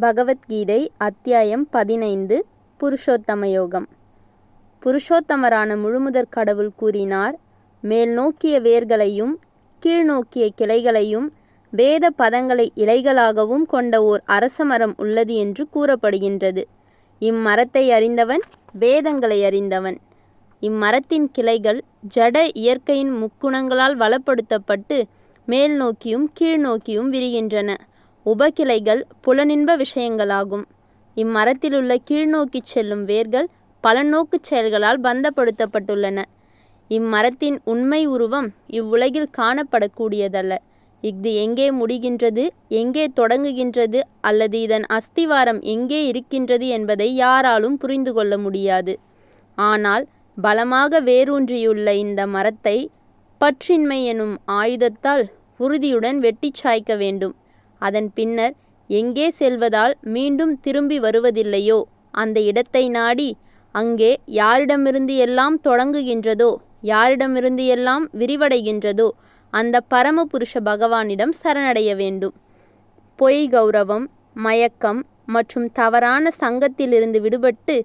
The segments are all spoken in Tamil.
பகவத்கீதை அத்தியாயம் பதினைந்து புருஷோத்தம யோகம். புருஷோத்தமரான முழுமுதற் கடவுள் கூறினார் மேல் நோக்கிய வேர்களையும் கீழ் நோக்கிய கிளைகளையும் வேத பதங்களை இலைகளாகவும் கொண்ட ஓர் அரச மரம் உள்ளது என்று கூறப்படுகின்றது. இம்மரத்தை அறிந்தவன் வேதங்களை அறிந்தவன். இம்மரத்தின் கிளைகள் ஜட இயற்கையின் முக்குணங்களால் வளப்படுத்தப்பட்டு மேல் நோக்கியும் கீழ் நோக்கியும் விரிகின்றன. உபகிளைகள் புலனின்ப விஷயங்களாகும். இம்மரத்திலுள்ள கீழ்நோக்கிச் செல்லும் வேர்கள் பலநோக்குச் செயல்களால் பந்தப்படுத்தப்பட்டுள்ளன. இம்மரத்தின் உண்மை உருவம் இவ்வுலகில் காணப்படக்கூடியதல்ல. இஃது எங்கே முடிகின்றது எங்கே தொடங்குகின்றது அல்லது இதன் அஸ்திவாரம் எங்கே இருக்கின்றது என்பதை யாராலும் புரிந்து கொள்ள முடியாது. ஆனால் பலமாக வேரூன்றியுள்ள இந்த மரத்தை பற்றின்மை எனும் ஆயுதத்தால் உறுதியுடன் வெட்டிச் சாய்க்க வேண்டும். அதன் பின்னர் எங்கே செல்வதால் மீண்டும் திரும்பி வருவதில்லையோ? அந்த இடத்தை நாடி அங்கே யாரிடமிருந்து எல்லாம் தொடங்குகின்றதோ? யாரிடமிருந்து எல்லாம் விரிவடைகின்றதோ? அந்த பரமபுருஷ பகவானிடம் சரணடைய வேண்டும். பொய் கௌரவம் மயக்கம் மற்றும் தவறான சங்கத்திலிருந்து விடுபட்டு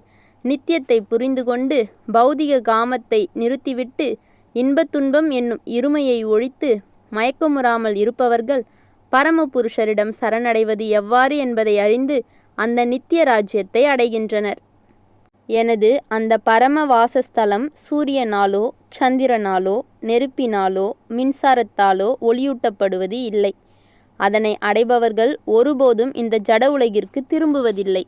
நித்தியத்தை புரிந்து கொண்டு பௌதிக காமத்தை நிறுத்திவிட்டு இன்பத்துன்பம் என்னும் இருமையை ஒழித்து மயக்கமுறாமல் இருப்பவர்கள் பரமபுருஷரிடம் சரணடைவது எவ்வாறு என்பதை அறிந்து அந்த நித்திய ராஜ்யத்தை அடைகின்றனர். எனது அந்த பரம வாசஸ்தலம் சூரியனாலோ சந்திரனாலோ நெருப்பினாலோ மின்சாரத்தாலோ ஒளியூட்டப்படுவது இல்லை. அதனை அடைபவர்கள் ஒருபோதும் இந்த ஜட உலகிற்கு திரும்புவதில்லை.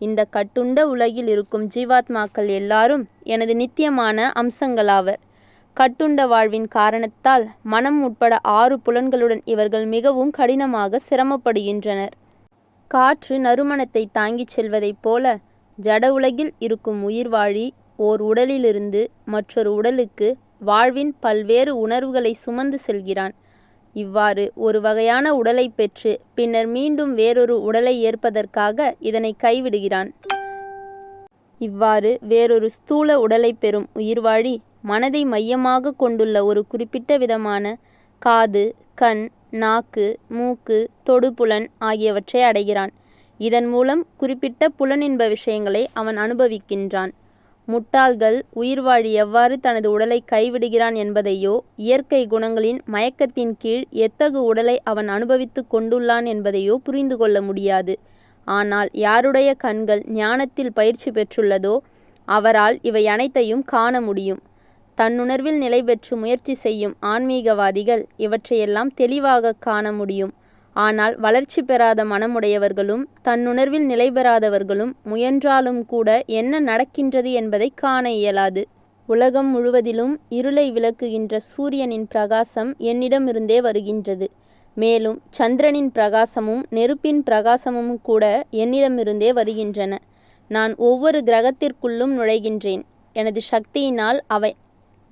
இந்த கட்டுண்ட உலகில் இருக்கும் ஜீவாத்மாக்கள் எல்லாரும் எனது நித்தியமான அம்சங்களாவர். கட்டுண்ட வாழ்வின் காரணத்தால் மனம் உட்பட ஆறு புலன்களுடன் இவர்கள் மிகவும் கடினமாக சிரமப்படுகின்றனர். காற்று நறுமணத்தை தாங்கிச் செல்வதைப் போல ஜட உலகில் இருக்கும் உயிர்வாழி ஓர் உடலிலிருந்து மற்றொரு உடலுக்கு வாழ்வின் பல்வேறு உணர்வுகளை சுமந்து செல்கிறான். இவ்வாறு ஒரு வகையான உடலை பெற்று பின்னர் மீண்டும் வேறொரு உடலை ஏற்பதற்காக இதனை கைவிடுகிறான். இவ்வாறு வேறொரு ஸ்தூல உடலை பெறும் உயிர்வாழி மனதை மையமாக கொண்டுள்ள ஒரு குறிப்பிட்ட விதமான காது கண் நாக்கு மூக்கு தொடுபுலன் ஆகியவற்றை அடைகிறான். இதன் மூலம் குறிப்பிட்ட புலனின்ப விஷயங்களை அவன் அனுபவிக்கின்றான். முட்டாள்கள் உயிர்வாழி எவ்வாறு தனது உடலை கைவிடுகிறான் என்பதையோ இயற்கை குணங்களின் மயக்கத்தின் கீழ் எத்தகு உடலை அவன் அனுபவித்து கொண்டுள்ளான் என்பதையோ புரிந்து கொள்ள முடியாது. ஆனால் யாருடைய கண்கள் ஞானத்தில் பயிற்சி பெற்றுள்ளதோ அவரால் இவை அனைத்தையும் காண முடியும். தன்னுணர்வில் நிலை பெற்று முயற்சி செய்யும் ஆன்மீகவாதிகள் இவற்றையெல்லாம் தெளிவாக காண முடியும். ஆனால் வளர்ச்சி பெறாத மனமுடையவர்களும் தன்னுணர்வில் நிலை பெறாதவர்களும் முயன்றாலும் கூட என்ன நடக்கின்றது என்பதை காண இயலாது. உலகம் முழுவதிலும் இருளை விளக்குகின்ற சூரியனின் பிரகாசம் என்னிடமிருந்தே வருகின்றது. மேலும் சந்திரனின் பிரகாசமும் நெருப்பின் பிரகாசமும் கூட என்னிடமிருந்தே வருகின்றன. நான் ஒவ்வொரு கிரகத்திற்குள்ளும் நுழைகின்றேன். எனது சக்தியினால் அவை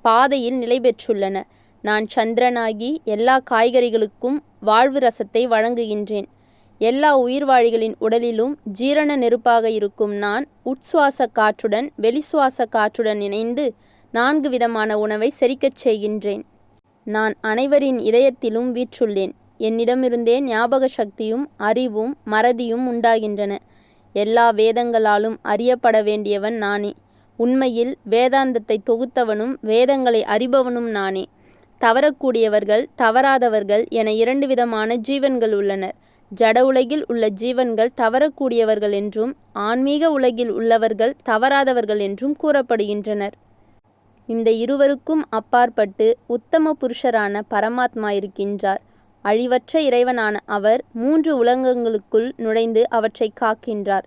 பாதையில் நிலை பெற்றுள்ளன. நான் சந்திரனாகி எல்லா காய்கறிகளுக்கும் வாழ்வு ரசத்தை வழங்குகின்றேன். எல்லா உயிர்வாழிகளின் உடலிலும் ஜீரண நெருப்பாக இருக்கும் நான் உட்சுவாச காற்றுடன் வெளிசுவாச காற்றுடன் இணைந்து நான்கு விதமான உணவை செரிக்கச் செய்கின்றேன். நான் அனைவரின் இதயத்திலும் வீற்றுள்ளேன். என்னிடமிருந்தே ஞாபக சக்தியும் அறிவும் மறதியும் உண்டாகின்றன. எல்லா வேதங்களாலும் அறியப்பட வேண்டியவன் நானே. உண்மையில் வேதாந்தத்தை தொகுத்தவனும் வேதங்களை அறிபவனும் நானே. தவறக்கூடியவர்கள் தவறாதவர்கள் என இரண்டு விதமான ஜீவன்கள் உள்ளனர். ஜட உலகில் உள்ள ஜீவன்கள் தவறக்கூடியவர்கள் என்றும் ஆன்மீக உலகில் உள்ளவர்கள் தவறாதவர்கள் என்றும் கூறப்படுகின்றனர். இந்த இருவருக்கும் அப்பாற்பட்டு உத்தம புருஷரான பரமாத்மா இருக்கின்றார். அழிவற்ற இறைவனான அவர் மூன்று உலகங்களுக்குள் நுழைந்து அவற்றை காக்கின்றார்.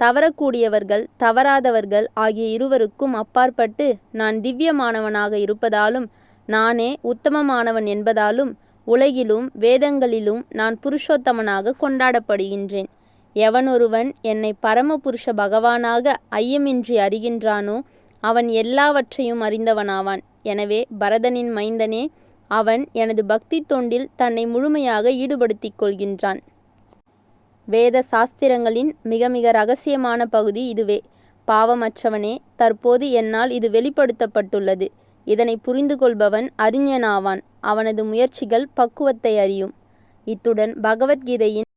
தவறக்கூடியவர்கள் தவறாதவர்கள் ஆகிய இருவருக்கும் அப்பாற்பட்டு நான் திவ்யமானவனாக இருப்பதாலும் நானே உத்தமமானவன் என்பதாலும் உலகிலும் வேதங்களிலும் நான் புருஷோத்தமனாக கொண்டாடப்படுகின்றேன். எவனொருவன் என்னை பரமபுருஷ பகவானாக ஐயமின்றி அறிகின்றானோ அவன் எல்லாவற்றையும் அறிந்தவனாவான். எனவே பரதனின் மைந்தனே அவன் எனது பக்தி தொண்டில் தன்னை முழுமையாக ஈடுபடுத்திக் கொள்கின்றான். வேத சாஸ்திரங்களின் மிக மிக ரகசியமான பகுதி இதுவே. பாவமற்றவனே தற்போது என்னால் இது வெளிப்படுத்தப்பட்டுள்ளது. இதனை புரிந்து கொள்பவன் அறிஞனாவான். அவனது முயற்சிகள் பக்குவத்தை அறியும். இத்துடன் பகவத்கீதையின்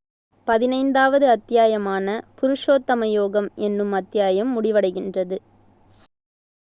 பதினைந்தாவது அத்தியாயமான புருஷோத்தம யோகம் என்னும் அத்தியாயம் முடிவடைகின்றது.